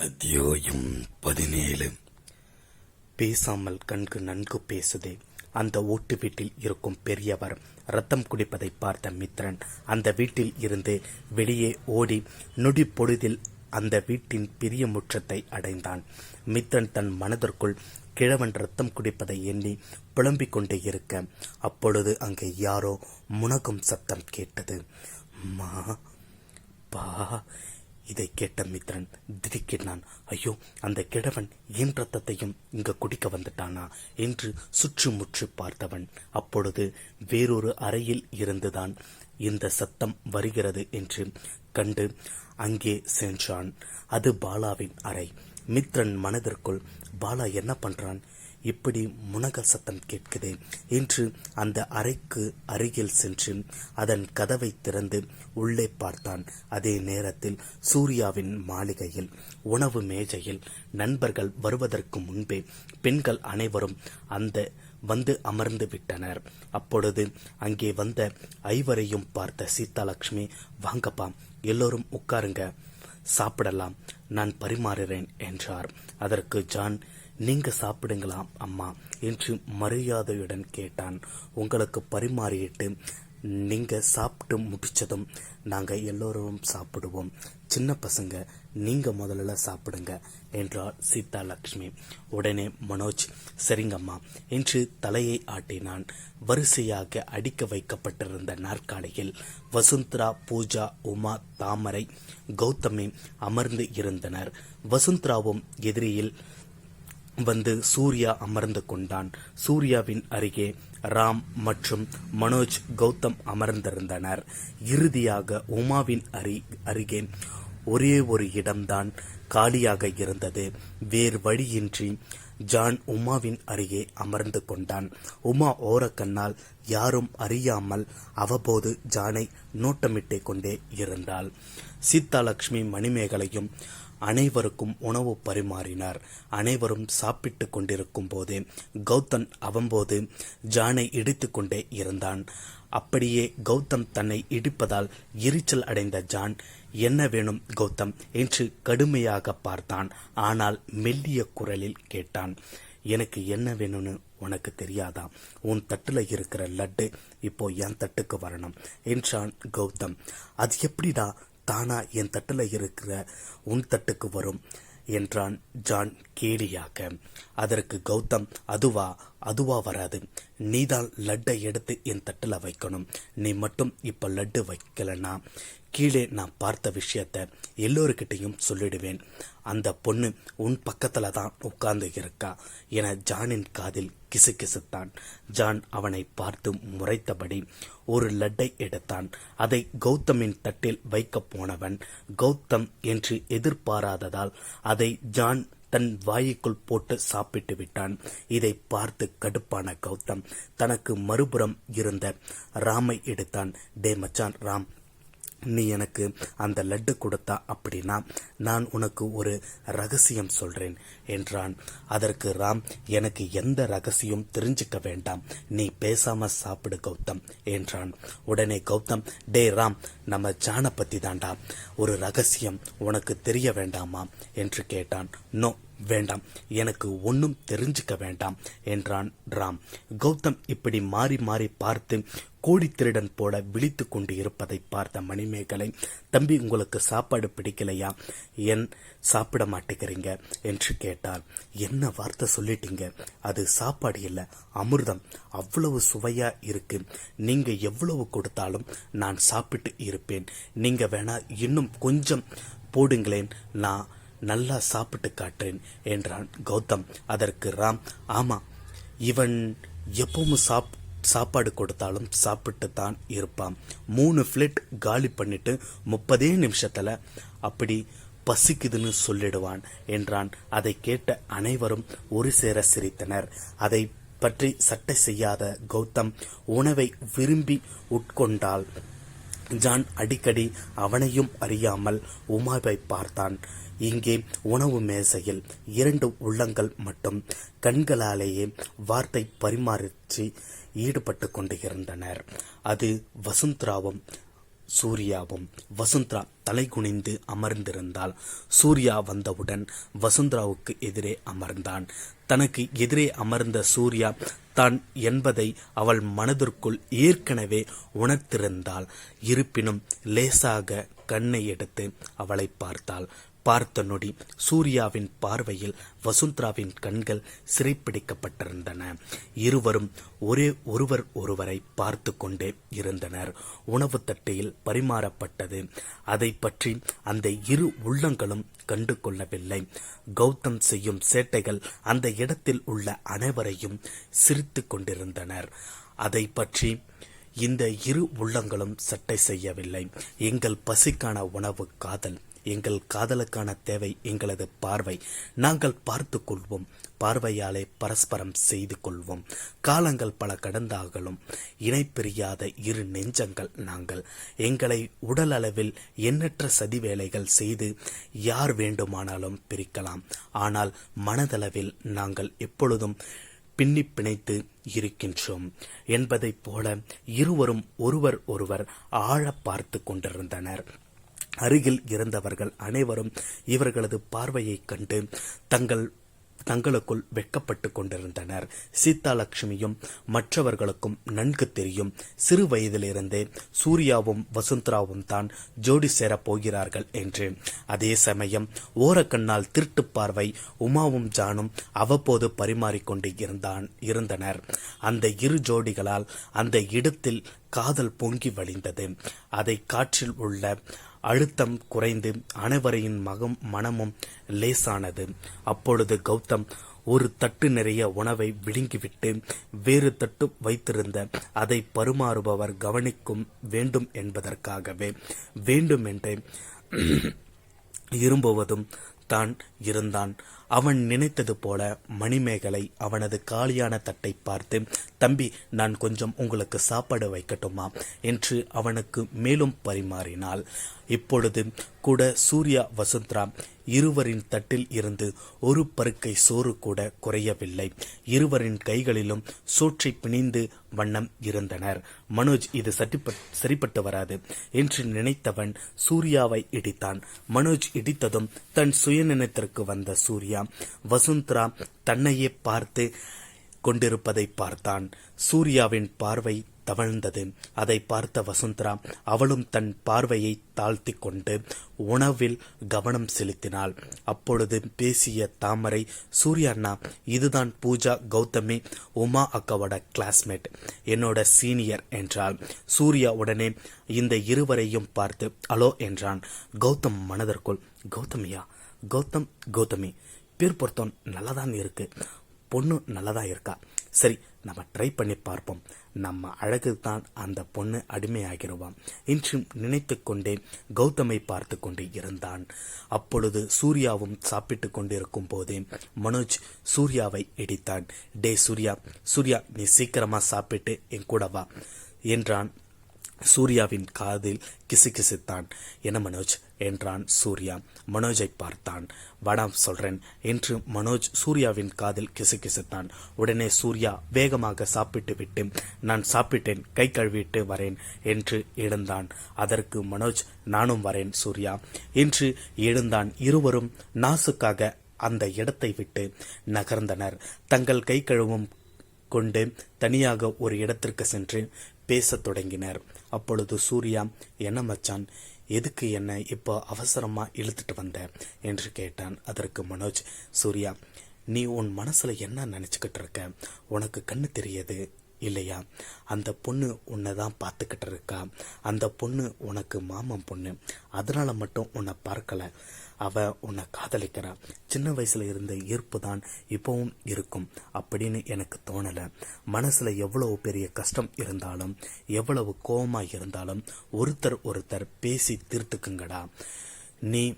அத்தியாயம் பதினேழு. பேசாமல் கண்கு நன்கு பேசுதே. அந்த ஓட்டு வீட்டில் இருக்கும் பெரியவர் ரத்தம் குடிப்பதை பார்த்த மித்ரன் அந்த வீட்டில் இருந்து வெளியே ஓடி நொடி பொழுதில் அந்த வீட்டின் பெரிய முற்றத்தை அடைந்தான். மித்ரன் தன் மனதிற்குள் கிழவன் ரத்தம் குடிப்பதை எண்ணி புலம்பிக் கொண்டே இருக்க அப்பொழுது அங்கே யாரோ முனகும் சத்தம் கேட்டது. மா பா இதை கேட்ட மித்ரன் திடுக்கிட்டான் ஐயோ அந்த கிழவன் என் ரத்தத்தையும் இங்க குடிக்க வந்துட்டானா? என்று சுற்றுமுற்று பார்த்தவன். அப்பொழுது வேறொரு அறையில் இருந்துதான் இந்த சத்தம் வருகிறது என்று கண்டு அங்கே சென்றான். அது பாலாவின் அறை. மித்ரன் மனதிற்குள் பாலா என்ன பண்றான்? இப்படி முனக சத்தம் கேட்குது என்று அந்த அறைக்கு அருகில் சென்று அதன் கதவை திறந்து உள்ளே பார்த்தான். அதே நேரத்தில் சூர்யாவின் மாளிகையில் உணவு மேஜையில் நண்பர்கள் வருவதற்கு முன்பே பெண்கள் அனைவரும் அந்த வந்து அமர்ந்து விட்டனர். அப்பொழுது அங்கே வந்த ஐவரையும் பார்த்த சீதாலட்சுமி வாங்கப்பா எல்லோரும் உட்காருங்க சாப்பிடலாம் நான் பரிமாறுறேன் என்றார். அதற்கு ஜான் நீங்க சாப்பிடுங்களாம் அம்மா என்று மரியாதையுடன் கேட்டான். உங்களுக்கு பரிமாறிட்டு நீங்க சாப்பிட்டு முடிச்சதும் நாங்க எல்லோரும் சாப்பிடுவோம். சின்ன பசங்க நீங்க முதல்ல சாப்பிடுங்க என்றார் சீதா லட்சுமி உடனே மனோஜ் சரிங்கம்மா என்று தலையை ஆட்டினான். வரிசையாக அடிக்க வைக்கப்பட்டிருந்த நாற்காலியில் வசுந்தரா பூஜா உமா தாமரை கௌதமி அமர்ந்து இருந்தனர். வசுந்தராவும் எதிரியில் வந்து சூர்யா அமர்ந்து கொண்டான். சூர்யாவின் அருகே ராம் மற்றும் மனோஜ் கௌதம் அமர்ந்திருந்தனர். இறுதியாக உமாவின் அரி அருகே ஒரே ஒரு இடம்தான் காலியாக இருந்தது. வேறு வழியின்றி ஜான் உமாவின் அருகே அமர்ந்து கொண்டான். உமா ஓரக்கண்ணால் யாரும் அறியாமல் அவ்வப்போது ஜானை நோட்டமிட்டே கொண்டே இருந்தாள். சீதாலட்சுமி மணிமேகலையும் அனைவருக்கும் உணவு பரிமாறினார். அனைவரும் சாப்பிட்டு கொண்டிருக்கும் போதே கௌதம் அவ்வம்போது ஜானை இடித்துக்கொண்டே இருந்தான். அப்படியே கௌதம் தன்னை இடிப்பதால் எரிச்சல் அடைந்த ஜான் என்ன வேணும் கௌதம்? என்று கடுமையாக பார்த்தான். ஆனால் மெல்லிய குரலில் கேட்டான் எனக்கு என்ன வேணும்னு உனக்கு தெரியாதா? உன் தட்டுல இருக்கிற லட்டு இப்போ என் தட்டுக்கு வரணும் என்றான் கௌதம். அது எப்படிடா தானா என் தட்டில் இருக்கிற உன் தட்டுக்கு வரும் என்றான் ஜான் கேலியாக. அதற்கு கௌதம் அதுவா அதுவா வராது. நீதான் லட்டை எடுத்து என் தட்டில் வைக்கணும். நீ மட்டும் இப்ப லட்டு வைக்கலன்னா கீழே நான் பார்த்த விஷயத்த எல்லோருக்கிட்டையும் சொல்லிடுவேன். அந்த பொண்ணு உன் பக்கத்துல தான் உட்கார்ந்து இருக்கா என ஜானின் காதில் கிசுகிசுத்தான். ஜான் அவனை பார்த்து முறைத்தபடி ஒரு லட்டை எடுத்தான். அதை கௌதமின் தட்டில் வைக்கப் போனவன் கௌதம் என்று எதிர்பாராததால் அதை ஜான் தன் வாய்க்குள் போட்டு சாப்பிட்டு விட்டான். இதை பார்த்து கடுப்பான கௌதம் தனக்கு மறுபுறம் இருந்த ராமை எடுத்தான். டே மச்சான் ராம் நீ எனக்கு அந்த லட்டு கொடுத்தா அப்படின்னா நான் உனக்கு ஒரு ரகசியம் சொல்றேன் என்றான். அதற்கு ராம் எனக்கு எந்த ரகசியம் தெரிஞ்சுக்க வேண்டாம். நீ பேசாம சாப்பிடு கௌதம் என்றான். உடனே கௌதம் டே ராம் நம்ம ஜான பத்தி தாண்டா ஒரு ரகசியம் உனக்கு தெரிய வேண்டாமா? என்று கேட்டான். நோ. வேண்டாம் எனக்கு ஒன்றும் தெரிஞ்சுக்க வேண்டாம் என்றான் ராம். கௌதம் இப்படி மாறி மாறி பார்த்து கோடி திருடன் போல விழித்து கொண்டு இருப்பதை பார்த்த மணிமேகலை தம்பி உங்களுக்கு சாப்பாடு பிடிக்கலையா? என் சாப்பிட மாட்டேங்கிறீங்க? என்று கேட்டார் என்ன வார்த்தை சொல்லிட்டீங்க? அது சாப்பாடு இல்லை அமிர்தம். அவ்வளவு சுவையா இருக்கு. நீங்க எவ்வளவு கொடுத்தாலும் நான் சாப்பிட்டு இருப்பேன். நீங்க வேணா இன்னும் கொஞ்சம் போடுங்களேன். நான் நல்லா சாப்பிட்டு காட்டுறேன் என்றான் கௌதம். அதற்கு ராம் ஆமா இவன் எப்பவும் சாப் சாப்பாடு கொடுத்தாலும் சாப்பிட்டு தான் இருப்பான். மூணு பிளேட் காலி பண்ணிட்டு முப்பதே நிமிஷத்துல அப்படி பசிக்குதுன்னு சொல்லிடுவான் என்றான். அதை கேட்ட அனைவரும் ஒரு சேர சிரித்தனர். அதை பற்றி சட்டை செய்யாத கௌதம் உணவை விரும்பி உட்கொண்டால் ஜான் அடிக்கடி அவனையும் அறியாமல் உமாவை பார்த்தான். இங்கே உணவு மேசையில் இரண்டு உள்ளங்கள் மட்டும் கண்களாலேயே வார்த்தை பரிமாறிச்சு ஈடுபட்டு கொண்டு இருந்தனர் அது வசுந்தராவும் சூர்யாவும். வசுந்தரா தலை குனிந்து அமர்ந்திருந்தாள். சூர்யா வந்தவுடன் வசுந்தராவுக்கு எதிரே அமர்ந்தான். தனக்கு எதிரே அமர்ந்த சூர்யா தான் என்பதை அவள் மனதிற்குள் ஏற்கனவே உணர்த்திருந்தாள் இருப்பினும் லேசாக கண்ணை எடுத்து அவளை பார்த்தாள். பார்த்த நொடி சூர்யாவின் பார்வையில் வசுந்தராவின் கண்கள் சிறைப்பிடிக்கப்பட்டிருந்தன. இருவரும் ஒரே ஒருவர் ஒருவரை பார்த்து கொண்டே இருந்தனர். உணவு தட்டையில் பரிமாறப்பட்டது. அதை பற்றி அந்த இரு உள்ளங்களும் கண்டு கொள்ளவில்லை கௌதம் செய்யும் சேட்டைகள் அந்த இடத்தில் உள்ள அனைவரையும் சிரித்து கொண்டிருந்தனர். அதை பற்றி இந்த இரு உள்ளங்களும் சட்டை செய்யவில்லை. எங்கள் பசிக்கான உணவு காதல். எங்கள் காதலுக்கான தேவை எங்களது பார்வை. நாங்கள் பார்த்து கொள்வோம். பார்வையாலே பரஸ்பரம் செய்து கொள்வோம். காலங்கள் பல கடந்தாகலும் இணைப்பிரியாத இரு நெஞ்சங்கள் நாங்கள். எங்களை உடல் அளவில் எண்ணற்ற சதிவேலைகள் செய்து யார் வேண்டுமானாலும் பிரிக்கலாம். ஆனால் மனதளவில் நாங்கள் எப்பொழுதும் பின்னி பிணைத்து இருக்கின்றோம். என்பதைப் போல இருவரும் ஒருவர் ஒருவர் ஆழ பார்த்து கொண்டிருந்தனர். அருகில் இருந்தவர்கள் அனைவரும் இவர்களது பார்வையைக் கண்டு தங்கள் தங்களுக்குள் வெட்கப்பட்டு கொண்டிருந்தனர். சீதாலட்சுமியும் மற்றவர்களுக்கும் நன்கு தெரியும். சிறு வயதிலிருந்தே சூர்யாவும் வசுந்தராவும் தான் ஜோடி சேரப் போகிறார்கள் என்று. அதே சமயம் ஓரக்கண்ணால் திருட்டு பார்வை உமாவும் ஜானும் அவ்வப்போது பரிமாறிக்கொண்டு இருந்தான் இருந்தனர். அந்த இரு ஜோடிகளால் அந்த இடத்தில் காதல் பொங்கி வழிந்தது. அதை காற்றில் உள்ள அழுத்தம் குறைந்து அனைவரையின் மகம் மனமும் லேசானது. அப்பொழுது கௌதம் ஒரு தட்டு நிறைய உணவை விழுங்கிவிட்டு வேறு தட்டு வைத்திருந்த அதை பருமாறுபவர் கவனிக்கும் வேண்டும் என்பதற்காகவே. வேண்டுமென்றே இரும்புவதும் தான் இருந்தான். அவன் நினைத்தது போல மணிமேகலை அவனது காலியான தட்டை பார்த்து தம்பி நான் கொஞ்சம் உங்களுக்கு சாப்பாடு வைக்கட்டுமா? என்று அவனுக்கு மேலும் பரிமாறினாள். இப்பொழுது கூட சூர்யா வசுந்தரா இருவரின் தட்டில் இருந்து ஒரு பருக்கை சோறு கூட குறையவில்லை. இருவரின் கைகளிலும் சோற்றை பிணிந்து வண்ணம் இருந்தனர். மனோஜ் இது சரிப்பட்டு வராது என்று நினைத்தவன் சூர்யாவை இடித்தான். மனோஜ் இடித்ததும் தன் சுயநினைத்திற்கு வந்த சூர்யா வசுந்தரா தன்னையே பார்த்து கொண்டிருப்பதை பார்த்தான். சூர்யாவின் பார்வை தவழ்ந்தது. அதை பார்த்த வசுந்தரா அவளும் தன் பார்வையை தாழ்த்தி கொண்டு உணவில் கவனம் செலுத்தினாள். அப்பொழுது பேசிய தாமரை சூர்யா அண்ணா இதுதான் பூஜா கௌதமி உமா அக்காவோட கிளாஸ்மேட் என்னோட சீனியர் என்றாள். சூர்யா உடனே இந்த இருவரையும் பார்த்து அலோ என்றான். கௌதம் மனதிற்குள் கௌதமியா கௌதம் கௌதமி பேர் பொருத்தம் நல்லதான் இருக்கு பொண்ணு நல்லதா இருக்கா சரி நம்ம ட்ரை பண்ணி பார்ப்போம். நம்ம அழகு தான் அந்த பொண்ணு அடிமையாகிடுவான் இன்றும் நினைத்து கொண்டே கௌதமை பார்த்து கொண்டு இருந்தான். அப்பொழுது சூர்யாவும் சாப்பிட்டு கொண்டிருக்கும் போதே மனோஜ் சூர்யாவை இடித்தான். டே சூர்யா சூர்யா நீ சீக்கிரமா சாப்பிட்டு என் கூட வா என்றான். சூர்யாவின் காதில் கிசுகிசுத்தான். என மனோஜ்? என்றான் சூர்யா. மனோஜை பார்த்தான். வடம் சொல்றேன் என்று மனோஜ் சூர்யாவின் காதில் கிசுகிசுத்தான். உடனே சூர்யா வேகமாக சாப்பிட்டு விட்டு நான் சாப்பிட்டேன் கை கழுவிட்டு வரேன் என்று எழுந்தான். அதற்கு மனோஜ் நானும் வரேன் சூர்யா என்று எழுந்தான் இருவரும் நாசுக்காக அந்த இடத்தை விட்டு நகர்ந்தனர். தங்கள் கை கழுவும் கொண்டு தனியாக ஒரு இடத்திற்கு சென்று பேசத் தொடங்கினர். அப்பொழுது சூர்யா என்ன மச்சான் எதுக்கு என்ன இப்போ அவசரமா இழுத்துட்டு வந்த? என்று கேட்டான். அதற்கு மனோஜ் சூர்யா நீ உன் மனசுல என்ன நினைச்சுக்கிட்டு இருக்க? உனக்கு கண்ணு தெரியுது இல்லையா? அந்த பொண்ணு உன்னை தான் பார்த்துக்கிட்டு இருக்கா? அந்த பொண்ணு உனக்கு மாமன் பொண்ணு. அதனால மட்டும் உன்னை பார்க்கலை. அவ உன்னை காதலிக்கிறா. சின்ன வயசுல இருந்த ஈர்ப்பு தான் இப்பவும் இருக்கும். அப்படின்னு எனக்கு தோணல. மனசுல எவ்வளவு பெரிய கஷ்டம் இருந்தாலும் எவ்வளவு கோபமா இருந்தாலும் ஒருத்தர் ஒருத்தர் பேசி தீர்த்துக்குங்கடா. நீ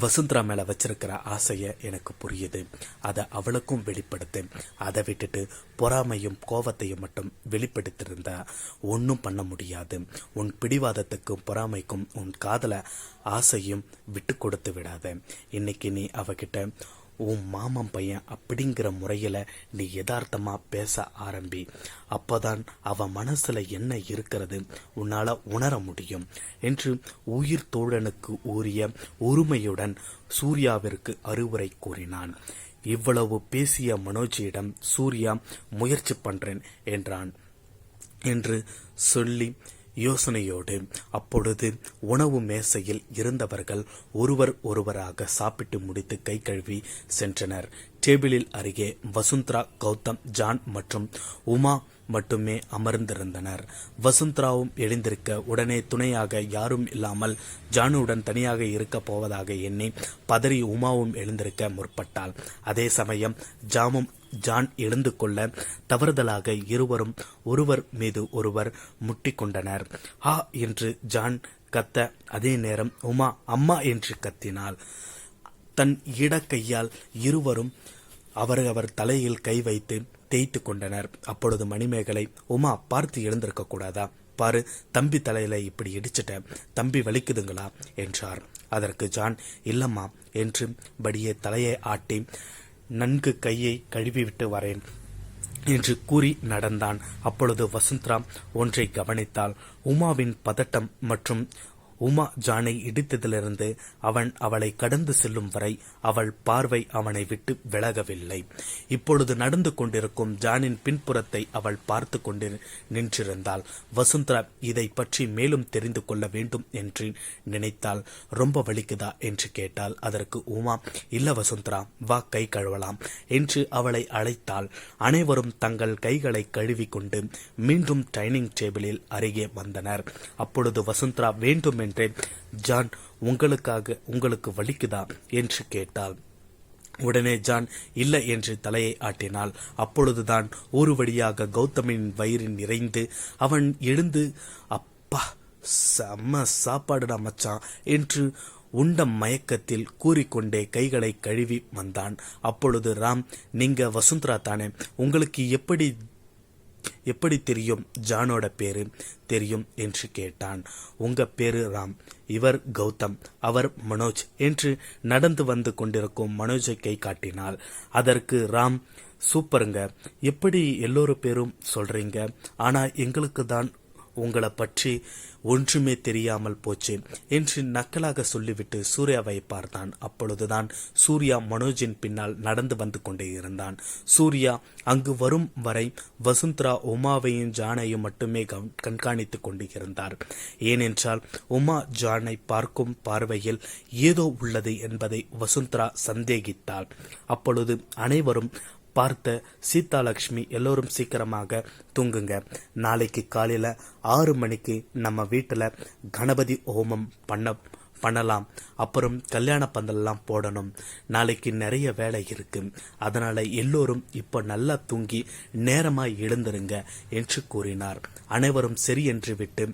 வசுந்தரா மேலே வச்சிருக்கிற ஆசையை எனக்கு புரியுது. அதை அவளுக்கும் வெளிப்படுத்து. அதை விட்டுட்டு பொறாமையும் கோபத்தையும் மட்டும் வெளிப்படுத்திருந்தா ஒன்றும் பண்ண முடியாது. உன் பிடிவாதத்துக்கும் பொறாமைக்கும் உன் காதலை ஆசையும் விட்டு கொடுத்து விடாத. இன்னைக்கு நீ அவகிட்ட உன் மாமன் பையன் அப்படிங்கிற முறையில நீ யதார்த்தமாக பேச ஆரம்பி. அப்போதான் அவ மனசுல என்ன இருக்கிறது உன்னால உணர முடியும் என்று உயிர் தோழனுக்கு ஊறிய உரிமையுடன் சூர்யாவிற்கு அறிவுரை கூறினான். இவ்வளவு பேசிய மனோஜியிடம் சூர்யா முயற்சி பண்றேன் என்றான். என்று சொல்லி யோசனையோடு அப்பொழுது உணவு மேசையில் இருந்தவர்கள் ஒருவர் ஒருவராக சாப்பிட்டு முடித்து கை கழுவி சென்றனர். டேபிளில் அருகே வசுந்தரா கௌதம் ஜான் மற்றும் உமா மட்டுமே அமர்ந்திருந்தனர். வசுந்தராவும் எழுந்திருக்க உடனே துணையாக யாரும் இல்லாமல் ஜானுடன் தனியாக இருக்கப் போவதாக எண்ணி பதறி உமாவும் எழுந்திருக்க முற்பட்டாள். அதே சமயம் ஜாமும் ஜான் எழுந்து கொள்ள தவறுதலாக இருவரும் ஒருவர் மீது ஒருவர் முட்டிக்கொண்டனர் ஆ என்று ஜான் கத்த அதே நேரம் உமா அம்மா என்று கத்தினாள். தன் இடக்கையால் இருவரும் அவரவர் தலையில் கை வைத்து தேய்த்து கொண்டனர். அப்பொழுது மணிமேகலை உமா பார்த்து எழுந்திருக்க கூடாதா? பாரு தம்பி தலையில இப்படி இடிச்சிட்ட. தம்பி வலிக்குதுங்களா? என்றார். அதற்கு ஜான் இல்லம்மா என்று படியே தலையை ஆட்டி நன்கு கையை கழுவிவிட்டு வரேன் என்று கூறி நடந்தான். அப்பொழுது வசுந்தரா ஒன்றை கவனித்தாள். உமாவின் பதட்டம் மற்றும் உமா ஜானை இடித்ததிலிருந்து அவன் அவளை கடந்து செல்லும் வரை அவள் பார்வை அவனை விட்டு விலகவில்லை. இப்பொழுது நடந்து கொண்டிருக்கும் ஜானின் பின்புறத்தை அவள் பார்த்து கொண்டு நின்றிருந்தாள். வசுந்தரா இதை பற்றி மேலும் தெரிந்து கொள்ள வேண்டும் என்று நினைத்தால் ரொம்ப வலிக்குதா? என்று கேட்டால் அதற்கு உமா இல்ல வசுந்தரா வா கை கழுவலாம் என்று அவளை அழைத்தாள். அனைவரும் தங்கள் கைகளை கழுவிக்கொண்டு மீண்டும் டைனிங் டேபிளில் அருகே வந்தனர். அப்பொழுது வசுந்தரா வேண்டும் என்றேன். ஜான் உங்களுக்காக உங்களுக்கு வலிக்குதா? என்று கேட்டாள். உடனே ஜான் இல்லை என்று தலையை ஆட்டினாள். அப்பொழுதுதான் ஒரு வழியாக கௌதமின் வயிறு நிறைந்து அவன் எழுந்து அப்பா செம்ம சாப்பாடுடா மச்சான் என்று உண்ட மயக்கத்தில் கூறிக்கொண்டே கைகளை கழுவி வந்தான். அப்பொழுது ராம் நீங்க வசுந்தரா தானே உங்களுக்கு எப்படி எப்படி தெரியும் ஜானோட பேரு? தெரியும் என்று கேட்டான். உங்க பேரு ராம். இவர் கௌதம் அவர் மனோஜ் என்று நடந்து வந்து கொண்டிருக்கும் மனோஜை கை காட்டினாள். அதற்கு ராம் சூப்பருங்க. எப்படி எல்லோரு பேரும் சொல்றீங்க? ஆனா எங்களுக்கு தான் உங்களை பற்றி ஒன்றுமே தெரியாமல் போச்சு என்று நக்கலாக சொல்லிவிட்டு சூர்யாவை பார்த்தான். அப்பொழுதுதான் சூர்யா மனோஜின் பின்னால் நடந்து வந்து கொண்டே இருந்தான். சூர்யா அங்கு வரும் வரை வசுந்தரா உமாவையும் ஜானையும் மட்டுமே கண்காணித்துக் கொண்டு இருந்தார். ஏனென்றால் உமா ஜானை பார்க்கும் பார்வையில் ஏதோ உள்ளது என்பதை வசுந்தரா சந்தேகித்தாள். அப்பொழுது அனைவரும் பார்த்த சீதாலட்சுமி எல்லோரும் சீக்கிரமாக தூங்குங்க. நாளைக்கு காலையில் ஆறு மணிக்கு நம்ம வீட்டில் கணபதி ஹோமம் பண்ண பண்ணலாம். அப்புறம் கல்யாண பந்தல்லாம் போடணும். நாளைக்கு நிறைய வேலை இருக்கு. அதனால எல்லோரும் இப்போ நல்லா தூங்கி நேரமாக எழுந்திருங்க என்று கூறினார். அனைவரும் சரி என்று விட்டு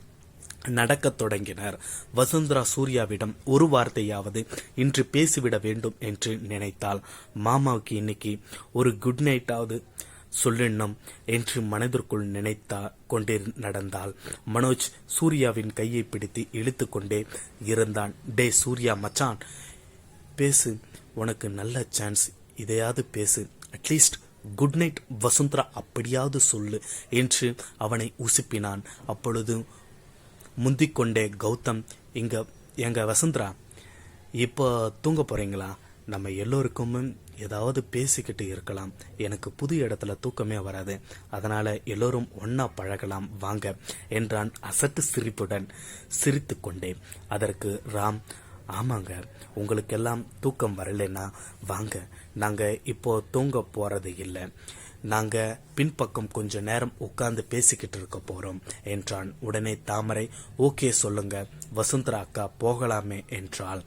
நடக்கத் தொடங்கினர். வசுந்தரா சூர்யாவிடம் ஒரு வார்த்தையாவது இன்று பேசிவிட வேண்டும் என்று நினைத்தாள். மாமாவுக்கு இன்னைக்கு ஒரு குட் நைட்டாவது சொல்லிடணும் என்று மனதிற்குள் நினைத்தா கொண்டே நடந்தாள். மனோஜ் சூர்யாவின் கையை பிடித்து இழுத்து கொண்டே இருந்தான். டே சூர்யா மச்சான் பேசு. உனக்கு நல்ல சான்ஸ் இதையாவது பேசு. அட்லீஸ்ட் குட் நைட் வசுந்தரா அப்படியாவது சொல்லு என்று அவனை உசுப்பினான். அப்பொழுது முந்திக்கொண்டே கௌதம் இங்க எங்க வசந்தரா இப்போ தூங்க போறீங்களா? நம்ம எல்லோருக்கும் ஏதாவது பேசிக்கிட்டு இருக்கலாம். எனக்கு புது இடத்துல தூக்கமே வராது. அதனால எல்லோரும் ஒன்னா பழகலாம். வாங்க என்றான் அசட்டு சிரிப்புடன் சிரித்து கொண்டே அதற்கு ராம் ஆமாங்க உங்களுக்கெல்லாம் தூக்கம் வரலைன்னா வாங்க நாங்க இப்போ தூங்க போறது இல்லை. நாங்க பின்பக்கம் கொஞ்ச நேரம் உட்கார்ந்து பேசிக்கிட்டு இருக்க போறோம் என்றான். உடனே தாமரை ஓகே சொல்லுங்க. வசுந்தரா அக்கா போகலாமே என்றாள்.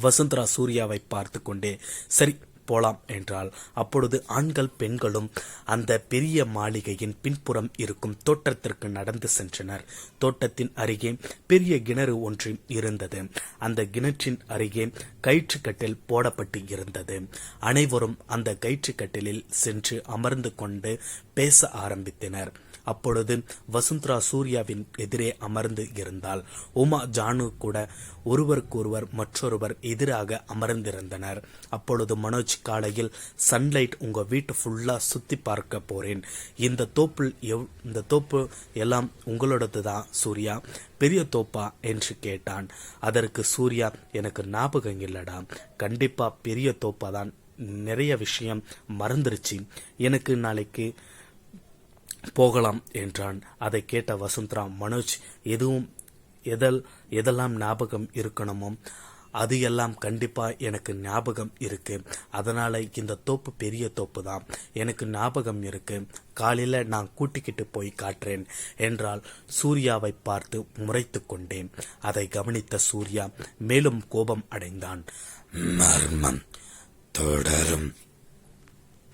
வசுந்தரா சூர்யாவை பார்த்து கொண்டே சரி போலாம் என்றால் அப்பொழுது ஆண்கள் பெண்களும் அந்த பெரிய மாளிகையின் பின்புறம் இருக்கும் தோட்டத்திற்கு நடந்து சென்றனர். தோட்டத்தின் அருகே பெரிய கிணறு ஒன்று இருந்தது. அந்த கிணற்றின் அருகே கயிற்றுக்கட்டில் போடப்பட்டு இருந்தது. அனைவரும் அந்த கயிற்றுக்கட்டிலில் சென்று அமர்ந்து கொண்டு பேச ஆரம்பித்தனர். அப்பொழுது வசுந்தரா சூர்யாவின் எதிரே அமர்ந்து இருந்தால் உமா ஜானு கூட ஒருவருக்கொருவர் மற்றொருவர் எதிராக அமர்ந்திருந்தனர். அப்பொழுது மனோஜ் காலையில் சன்லைட் உங்க வீட்டு ஃபுல்லா சுத்தி பார்க்க போறேன். இந்த தோப்பு எவ் இந்த தோப்பு எல்லாம் உங்களோடது தான் சூர்யா? பெரிய தோப்பா? என்று கேட்டான். அதற்கு சூர்யா எனக்கு ஞாபகம் இல்லடா. கண்டிப்பா பெரிய தோப்பா தான் நிறைய விஷயம் மறந்துருச்சு. எனக்கு நாளைக்கு போகலாம் என்றான். அதை கேட்ட வசுந்தரா மனோஜ் எதுவும் எதல் எதெல்லாம் ஞாபகம் இருக்கணுமோ அது எல்லாம் கண்டிப்பா எனக்கு ஞாபகம் இருக்கு. அதனால இந்த தோப்பு பெரிய தோப்பு தான் எனக்கு ஞாபகம் இருக்கு. காலையில நான் கூட்டிக்கிட்டு போய் காட்டுறேன் என்றால் சூர்யாவை பார்த்து முறைத்து கொண்டேன். அதை கவனித்த சூர்யா மேலும் கோபம் அடைந்தான். மர்மம். தொடரும்.